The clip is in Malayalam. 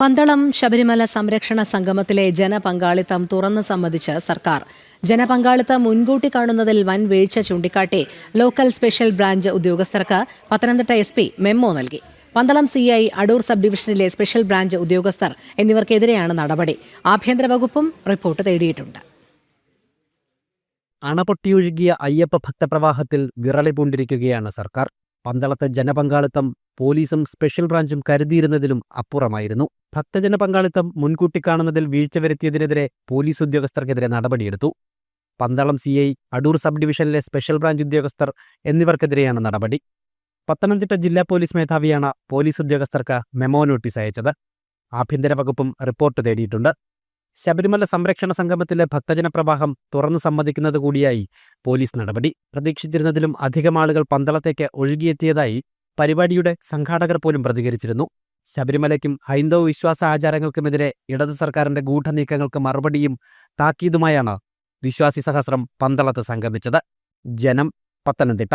പന്തളം ശബരിമല സംരക്ഷണ സംഗമത്തിലെ ജനപങ്കാളിത്തം തുറന്നു സമ്മതിച്ച് സർക്കാർ. ജനപങ്കാളിത്തം മുൻകൂട്ടി കാണുന്നതിൽ വൻ വീഴ്ച ചൂണ്ടിക്കാട്ടി ലോക്കൽ സ്പെഷ്യൽ ബ്രാഞ്ച് ഉദ്യോഗസ്ഥർക്ക് പത്തനംതിട്ട എസ് പി മെമ്മോ നൽകി. Pandalam C I Adoor sub ഡിവിഷനിലെ സ്പെഷ്യൽ ബ്രാഞ്ച് ഉദ്യോഗസ്ഥർ എന്നിവർക്കെതിരെയാണ് നടപടി. ആഭ്യന്തര വകുപ്പും റിപ്പോർട്ട് തേടിയിട്ടുണ്ട്. അണപൊട്ടിയൊഴുകിയ അയ്യപ്പ ഭക്തപ്രവാഹത്തിൽ വിറളി പൂണ്ടിരിക്കുകയാണ് സർക്കാർ. പന്തളത്തെ ജനപങ്കാളിത്തം പോലീസും സ്പെഷ്യൽ ബ്രാഞ്ചും കരുതിയിരുന്നതിലും അപ്പുറമായിരുന്നു. ഭക്തജന പങ്കാളിത്തം മുൻകൂട്ടി കാണുന്നതിൽ വീഴ്ച വരുത്തിയതിനെതിരെ പോലീസ് ഉദ്യോഗസ്ഥർക്കെതിരെ നടപടിയെടുത്തു. Pandalam C I Adoor sub ഡിവിഷനിലെ സ്പെഷ്യൽ ബ്രാഞ്ച് ഉദ്യോഗസ്ഥർ എന്നിവർക്കെതിരെയാണ് നടപടി. പത്തനംതിട്ട ജില്ലാ പോലീസ് മേധാവിയാണ് പോലീസ് ഉദ്യോഗസ്ഥർക്ക് മെമോ നോട്ടീസ് അയച്ചത്. ആഭ്യന്തര വകുപ്പും റിപ്പോർട്ട് തേടിയിട്ടുണ്ട്. ശബരിമല സംരക്ഷണ സംഗമത്തിലെ ഭക്തജന പ്രവാഹം തുറന്നു സമ്മതിക്കുന്നത് കൂടിയായി പോലീസ് നടപടി. പ്രതീക്ഷിച്ചിരുന്നതിലും അധികം ആളുകൾ പന്തളത്തേക്ക് ഒഴുകിയെത്തിയതായി പരിപാടിയുടെ സംഘാടകർ പോലും പ്രതികരിച്ചിരുന്നു. ശബരിമലയ്ക്കും ഹൈന്ദവ വിശ്വാസ ആചാരങ്ങൾക്കുമെതിരെ ഇടതു സർക്കാരിന്റെ ഗൂഢനീക്കങ്ങൾക്ക് മറുപടിയും താക്കീതുമായാണ് വിശ്വാസി സഹസ്രം പന്തളത്ത് സംഗമിച്ചത്. ജനം പത്തനംതിട്ട.